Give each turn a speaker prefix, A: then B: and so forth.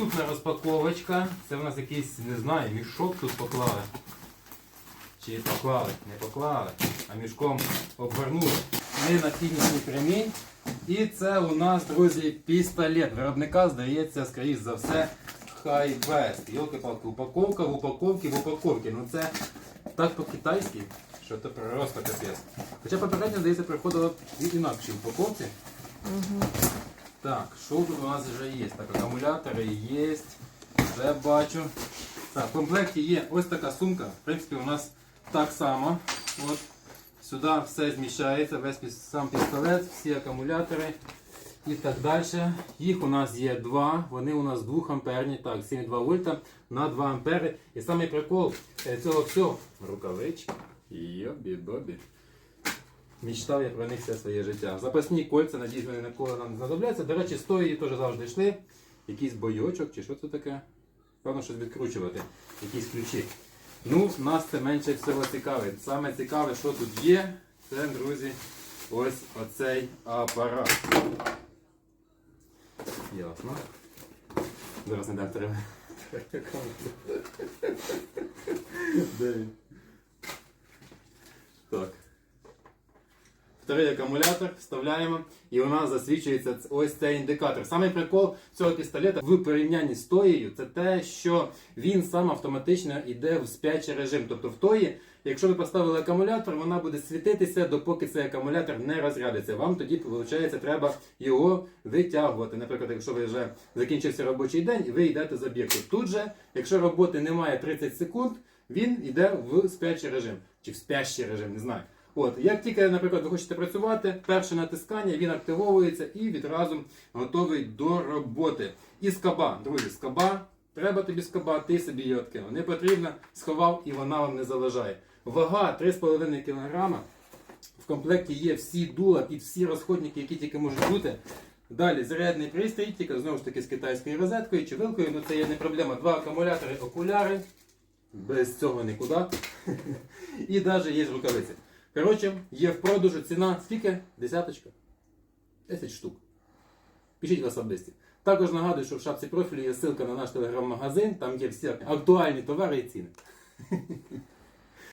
A: Наступна розпаковочка. Це у нас якийсь, не знаю, мішок тут поклали. Чи поклали, не поклали, а мішком обвернули. Ми на фінішній прямій. І це у нас, друзі, пістолет. Виробника, здається, скоріш за все, Хайвест. Йолки-палки, упаковка в упаковці в упаковці. Ну це так по-китайськи, що це просто капець. Хоча попередньо, здається, приходило в упаковці. Так, що тут у нас вже є? Так, акумулятори є. Це бачу. Так, в комплекті є ось така сумка. В принципі, у нас так само. От. Сюди все зміщається, весь сам пістолет, всі акумулятори і так далі. Їх у нас є два, вони у нас 2 амперні, так, 7,2 вольта на 2 ампери. І самий прикол е, цього всього рукавички. Йобі-бобі. Мічтав я про них все своє життя. Запасні кольця, надіюсь, вони ніколи нам не знадобляться. До речі, з тої теж завжди йшли. Якийсь бойочок чи що це таке? Певно, щось відкручувати, якісь ключі. Ну, нас це менше всього цікавить. Саме цікаве, що тут є, це, друзі, ось оцей апарат. Ясно. Зараз не дам треба. Так. Вторий акумулятор вставляємо і у нас засвічується ось цей індикатор. Саме прикол цього пістолета в порівнянні з тоєю, це те, що він сам автоматично йде в спячий режим. Тобто в тої, якщо ви поставили акумулятор, вона буде світитися, допоки цей акумулятор не розрядиться. Вам тоді, виходить, треба його витягувати. Наприклад, якщо ви вже закінчився робочий день і ви йдете з об'єкту. Тут же, якщо роботи немає 30 секунд, він йде в спячий режим. Чи в спящий режим, не знаю. От, як тільки, наприклад, ви хочете працювати, перше натискання, він активовується і відразу готовий до роботи. І скаба, друзі, скаба, треба тобі скаба, ти собі її відкинув. Не потрібно, сховав і вона вам не заважає. Вага 3,5 кг. В комплекті є всі дула під всі розходники, які тільки можуть бути. Далі зарядний пристрій, тільки знову ж таки з китайською розеткою чи вилкою, ну це є не проблема. Два акумулятори, окуляри. Без цього нікуди. І навіть є рукавиці. Коротше, є в продажу ціна скільки? Десяточка? 10 штук. Пишіть в особисті. Також нагадую, що в шапці профілю є ссылка на наш телеграм-магазин, там є всі актуальні товари і ціни.